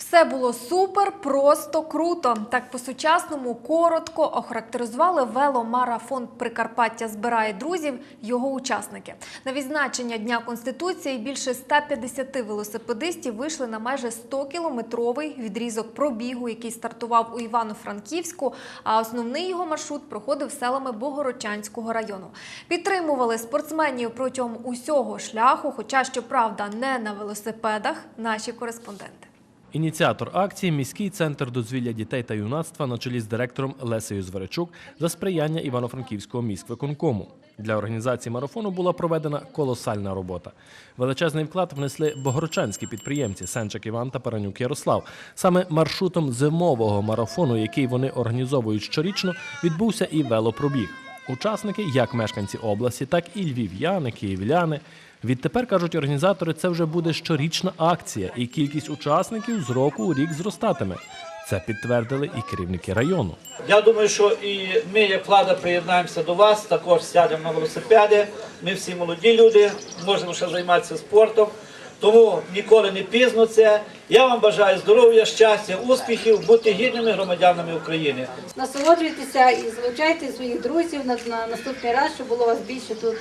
Все було супер, просто круто. Так по-сучасному коротко охарактеризували веломарафон Прикарпаття збирає друзів його учасники. На відзначення Дня Конституції більше 150 велосипедистів вийшли на майже 100-кілометровий відрізок пробігу, який стартував у Івано-Франківську. А основний його маршрут проходив селами Богородчанського району. Підтримували спортсменів протягом усього шляху, хоча щоправда не на велосипедах. Наші кореспонденти. Ініціатор акції міський центр дозвілля дітей та юнацтва на чолі з директором Лесею Зверичук за сприяння Івано-Франківського міськвиконкому. Для організації марафону була проведена колосальна робота. Величезний вклад внесли богородчанські підприємці Сенчик Іван та Паранюк Ярослав. Саме маршрутом зимового марафону, який вони організовують щорічно, відбувся і велопробіг. Учасники, як мешканці області, так і львів'яни, київляни. Відтепер кажуть організатори, це вже буде щорічна акція, і кількість учасників з року у рік зростатиме. Це підтвердили і керівники району. Я думаю, що і ми, як влада, приєднаємося до вас, також сядемо на велосипеди. Ми всі молоді люди, можемо ще займатися спортом. Тому ніколи не пізно це. Я вам бажаю здоров'я, щастя, успіхів, бути гідними громадянами України. Насолоджуйтеся і залучайте своїх друзів на, на наступний раз, щоб було вас більше тут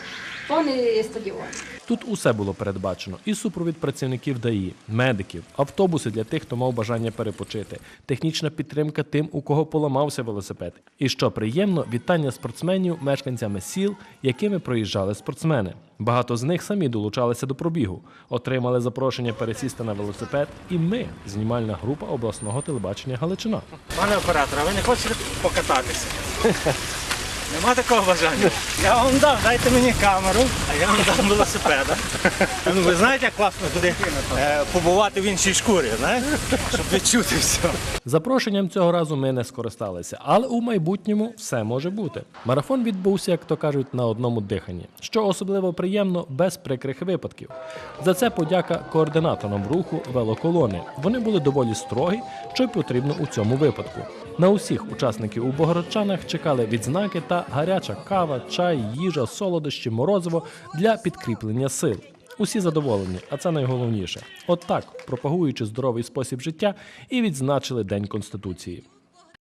повний стадіон. Тут усе було передбачено: і супровід працівників ДАІ, медиків, автобуси для тих, хто мав бажання перепочити, технічна підтримка тим, у кого поламався велосипед. І що приємно, вітання спортсменів мешканцями сіл, якими проїжджали спортсмени. Багато з них самі долучалися до пробігу, отримали запрошення пересісти на велосипед. І ми, знімальна група обласного телебачення Галичина. Пане оператор, а ви не хочете покататися? Нема такого бажання. Я вам дам, дайте мені камеру, а я вам дам велосипеда. Ну, ви знаєте, як класно буде е, побувати в іншій шкурі, знаєте? Щоб відчути все. Запрошенням цього разу ми не скористалися, але у майбутньому все може бути. Марафон відбувся, як то кажуть, на одному диханні, що особливо приємно без прикрих випадків. За це подяка координаторам руху велоколони. Вони були доволі строгі, що й потрібно у цьому випадку. На усіх учасників у Богородчанах чекали відзнаки та гаряча кава, чай, їжа, солодощі, морозиво для підкріплення сил. Усі задоволені, а це найголовніше. От так, пропагуючи здоровий спосіб життя, і відзначили День Конституції.